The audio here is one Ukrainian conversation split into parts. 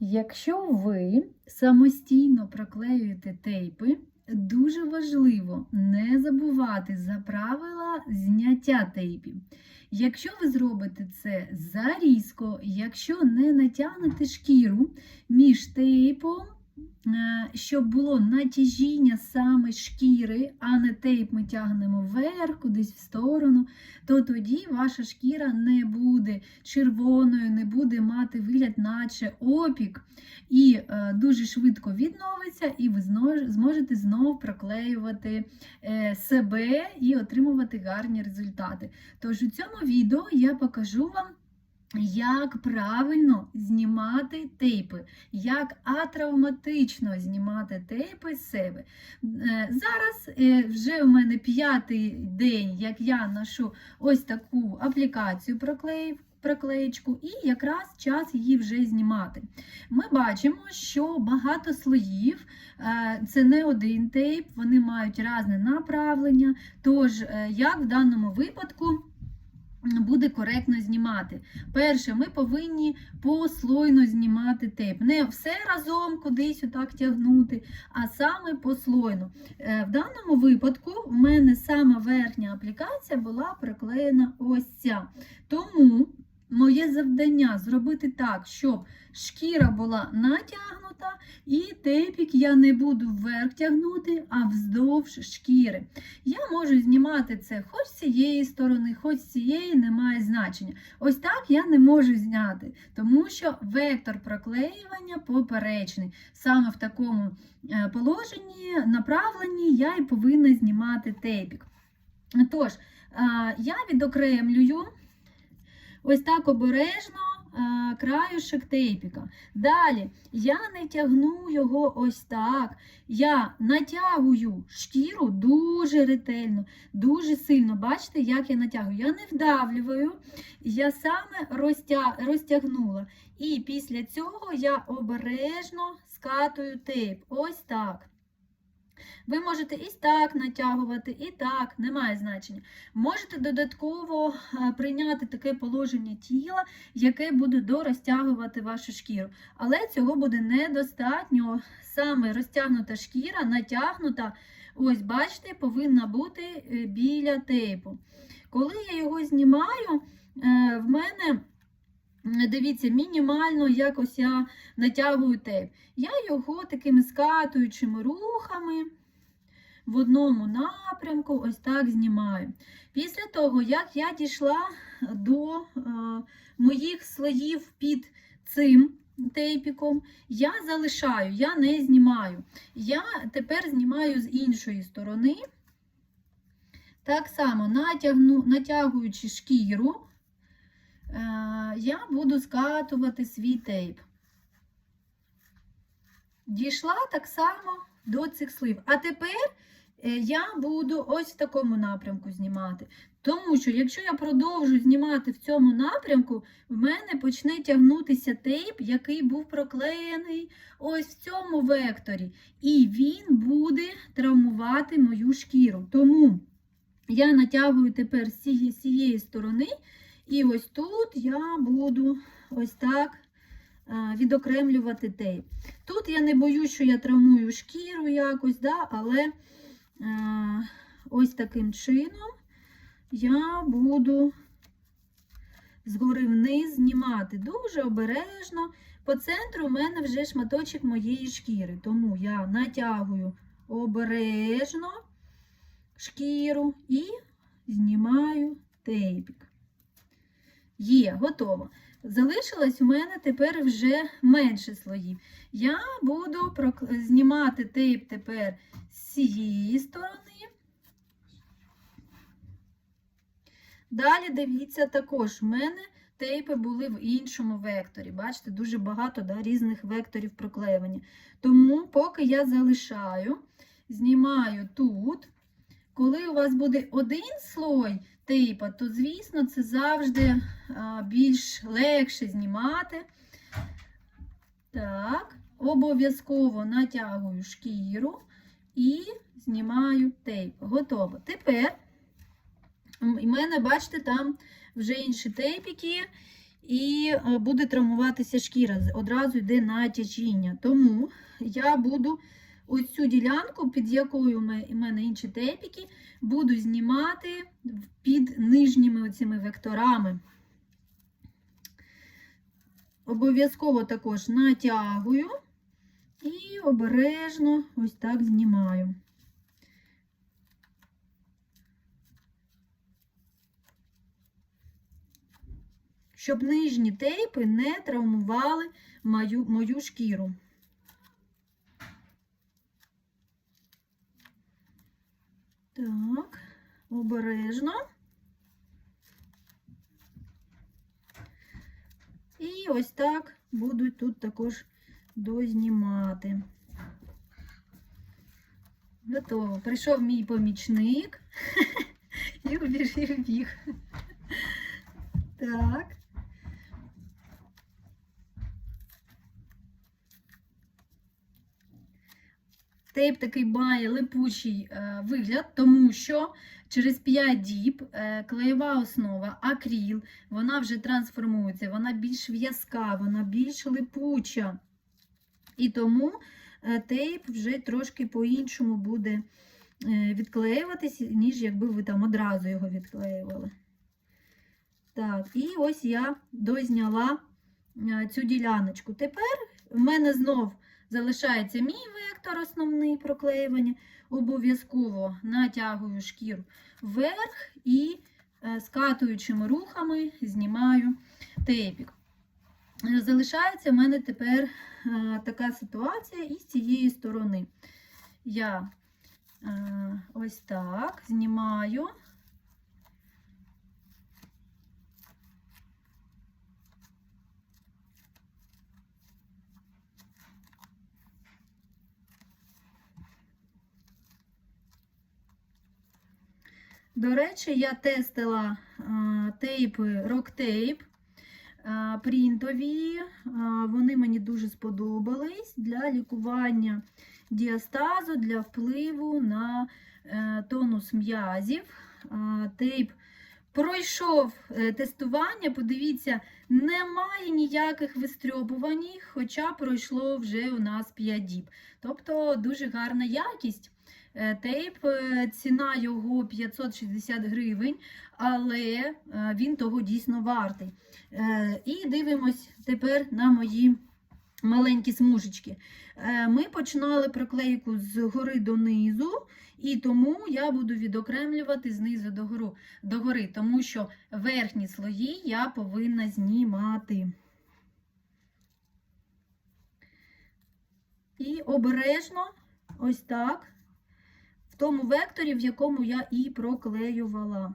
Якщо ви самостійно проклеюєте тейпи, дуже важливо не забувати за правила зняття тейпів. Якщо ви зробите це зарізко, якщо не натягнете шкіру між тейпом, щоб було натяжіння саме шкіри, а не тейп ми тягнемо вверх, кудись в сторону, то тоді ваша шкіра не буде червоною, не буде мати вигляд, наче опік, і е, дуже швидко відновиться, і ви зможете знов проклеювати е, себе і отримувати гарні результати. Тож у цьому відео я покажу вам. Як правильно знімати тейпи, як атравматично знімати тейпи з себе. Е, Зараз е, вже у мене п'ятий день, як я ношу ось таку аплікацію проклеїв, проклеєчку, і якраз час її вже знімати. Ми бачимо, що багато слоїв, е, це не один тейп, вони мають різне направлення. Тож, як в даному випадку буде коректно знімати? Перше, ми повинні послойно знімати тейп. Не все разом кудись отак тягнути, а саме послойно. Е, В даному випадку в мене сама верхня аплікація була приклеєна ось ця. Тому моє завдання зробити так, щоб шкіра була натягнута, і тейпік я не буду вверх тягнути, а вздовж шкіри. Я можу знімати це хоч з цієї сторони, хоч з цієї, немає значення. Ось так я не можу зняти, тому що вектор проклеювання поперечний. Саме в такому е, положенні, направленні я і повинна знімати тейпік. Тож, е, я відокремлюю ось так обережно е, краюшек тейпіка. Далі я не тягну його ось так. Я натягую шкіру дуже ретельно, дуже сильно. Бачите, як я натягую? Я не вдавлюю, я саме розтя... розтягнула. І після цього я обережно скатую тейп. Ось так. Ви можете і так натягувати, і так, немає значення. Можете додатково е, прийняти таке положення тіла, яке буде дорозтягувати вашу шкіру. Але цього буде недостатньо. Саме розтягнута шкіра, натягнута, ось бачите, повинна бути е, біля тейпу. Коли я його знімаю, е, в мене. Дивіться, мінімально якось я натягую тейп. Я його такими скатуючими рухами в одному напрямку ось так знімаю. Після того, як я дійшла до е, моїх слоїв під цим тейпіком, я залишаю, я не знімаю. Я тепер знімаю з іншої сторони. Так само натягну, натягуючи шкіру, е, я буду скатувати свій тейп. Дійшла так само до цих слив. А тепер я буду ось в такому напрямку знімати. Тому що, якщо я продовжу знімати в цьому напрямку, в мене почне тягнутися тейп, який був проклеєний ось в цьому векторі. І він буде травмувати мою шкіру. Тому я натягую тепер з цієї, сторони, і ось тут я буду ось так відокремлювати тейп. Тут я не боюсь, що я травмую шкіру якось, да, але ось таким чином я буду згори вниз знімати дуже обережно. По центру у мене вже шматочок моєї шкіри, тому я натягую обережно шкіру і знімаю тейпік. Є, готово. Залишилось у мене тепер вже менше слоїв. Я буду знімати тейп тепер з цієї сторони. Далі дивіться, також в мене тейпи були в іншому векторі. Бачите, дуже багато да, різних векторів проклеювання. Тому, поки я залишаю, знімаю тут. Коли у вас буде один слой тейпа, то, звісно, це завжди більш легше знімати. Так, обов'язково натягую шкіру і знімаю тейп. Готово. Тепер у мене, бачите, там вже інші тейпики. і буде травмуватися шкіра. Одразу йде натячіння. Тому я буду ось цю ділянку, під якою у мене інші тейпіки, буду знімати під нижніми оцими векторами. Обов'язково також натягую і обережно ось так знімаю. Щоб нижні тейпи не травмували мою, мою шкіру. Так, обережно. І ось так буду тут також дознімати. Готово. Прийшов мій помічник і убіжив біг. Так. Тейп такий має липучий е, вигляд, тому що через 5 діб е, клеєва основа, акріл, вона вже трансформується, вона більш в'язка, вона більш липуча. І тому е, тейп вже трошки по-іншому буде відклеюватись, ніж якби ви там одразу його відклеювали. Так, і ось я дозняла цю діляночку. Тепер в мене знов залишається мій вектор основний проклеювання. Обов'язково натягую шкіру вверх і е, скатуючими рухами знімаю тейпік. Е, Залишається в мене тепер е, така ситуація і з цієї сторони. Я ось так знімаю. До речі, я тестила тейпи Rock Tape а, принтові. Вони мені дуже сподобались для лікування діастазу, для впливу на е, тонус м'язів. Тейп пройшов е, тестування. Подивіться, немає ніяких вистрьобувань, хоча пройшло вже у нас 5 діб. Тобто дуже гарна якість. Е, Тейп, е, ціна його 560 гривень, але е, він того дійсно вартий. І дивимось тепер на мої маленькі смужечки. Ми починали проклейку з гори донизу, і тому я буду відокремлювати знизу до гори, тому що верхні слої я повинна знімати. І обережно, ось так в тому векторі, в якому я і проклеювала.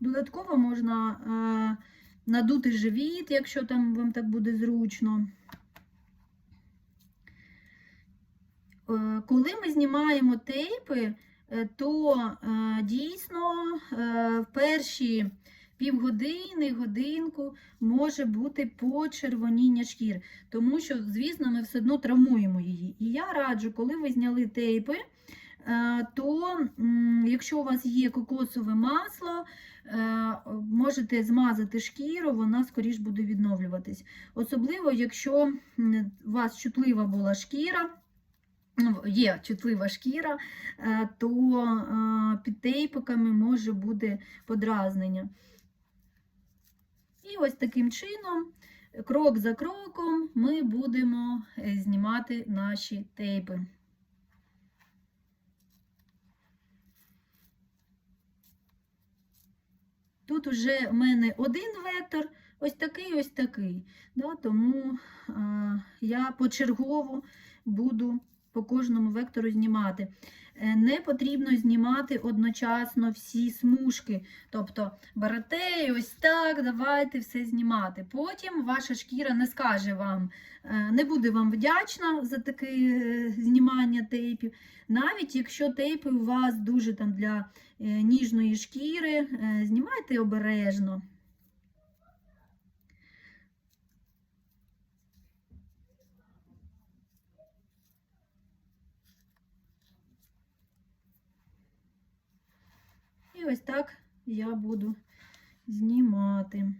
Додатково можна е, надути живіт, якщо там вам так буде зручно. Е, коли ми знімаємо тейпи, е, то дійсно в перші півгодини, годинку може бути почервоніння шкіри, тому що, звісно, ми все одно травмуємо її. І я раджу, коли ви зняли тейпи, е, то якщо у вас є кокосове масло, е, можете змазати шкіру, вона скоріш буде відновлюватись. Особливо, якщо у вас чутлива була шкіра. ну, Є чутлива шкіра, е, то під тейпиками може бути подразнення. І ось таким чином, крок за кроком, ми будемо е, знімати наші тейпи. Тут вже в мене один вектор, ось такий, ось такий. Да, тому а, я почергово буду по кожному вектору знімати. Е, Не потрібно знімати одночасно всі смужки. Тобто берете і ось так, давайте все знімати. Потім ваша шкіра не скаже вам, е, не буде вам вдячна за таке е, знімання тейпів. Навіть якщо тейпи у вас дуже там для ніжної шкіри, знімайте обережно. Ось так я буду знімати.